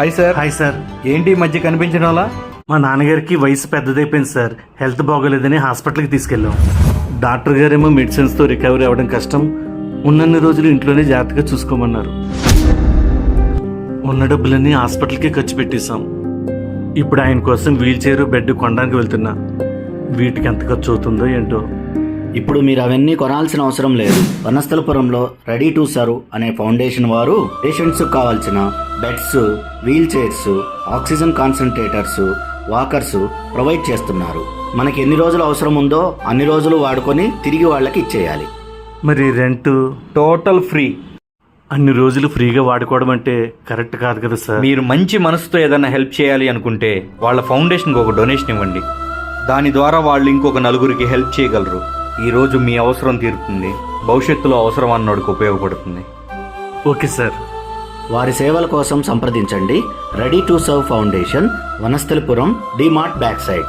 Hi sir hi sir ఏంటి ఈ మధ్య కనిపించడంలా మా నాన్నగారికి వయసు పెద్దదైపోయింది సార్ హెల్త్ బాగోలేదని హాస్పిటల్కి తీసుకెళ్ళాం. డాక్టర్ గారేమో మెడిసిన్స్తో రికవరీ అవ్వడం కష్టం. ఉన్నన్ని రోజులు ఇంట్లోనే జాగ్రత్తగా చూసుకోమన్నారు. ఉన్న డబ్బులన్నీ హాస్పిటల్కే ఖర్చు పెట్టేశాం. ఇప్పుడు ఆయన కోసం వీల్ చైర్ బెడ్ కొనడానికి వెళ్తున్నా. వీటికి ఎంత ఖర్చు అవుతుందో ఏంటో. ఇప్పుడు మీరు అవన్నీ కొనాల్సిన అవసరం లేదు. వనస్థలపురంలో రెడీ టు సర్వ్ అనే ఫౌండేషన్ వారు పేషెంట్స్ కావాల్సిన beds wheelchairs oxygen concentrators walkers provide చేస్తున్నారు. మనకి ఎన్ని రోజులు అవసరం ఉందో అన్ని రోజులు వాడుకొని తిరిగి వాళ్ళకి ఇచ్చేయాలి. మరి రెంట్ టోటల్ ఫ్రీ. అన్ని రోజులు ఫ్రీగా వాడుకోవడం అంటే కరెక్ట్ కాదు కదా సార్? మీరు మంచి మనసుతో ఏదైనా హెల్ప్ చేయాలి అనుకుంటే వాళ్ళ ఫౌండేషన్కి ఒక డొనేషన్ ఇవ్వండి. దాని ద్వారా వాళ్ళు ఇంకొక నలుగురికి హెల్ప్ చేయగలరు. ఈ రోజు మీ అవసరం తీరుతుంది. భవిష్యత్తులో అవసరం అన్నోడికి ఉపయోగపడుతుంది. Okay sir. వారి సేవల కోసం సంప్రదించండి. Ready to serve foundation Vanasthalipuram DMart back side.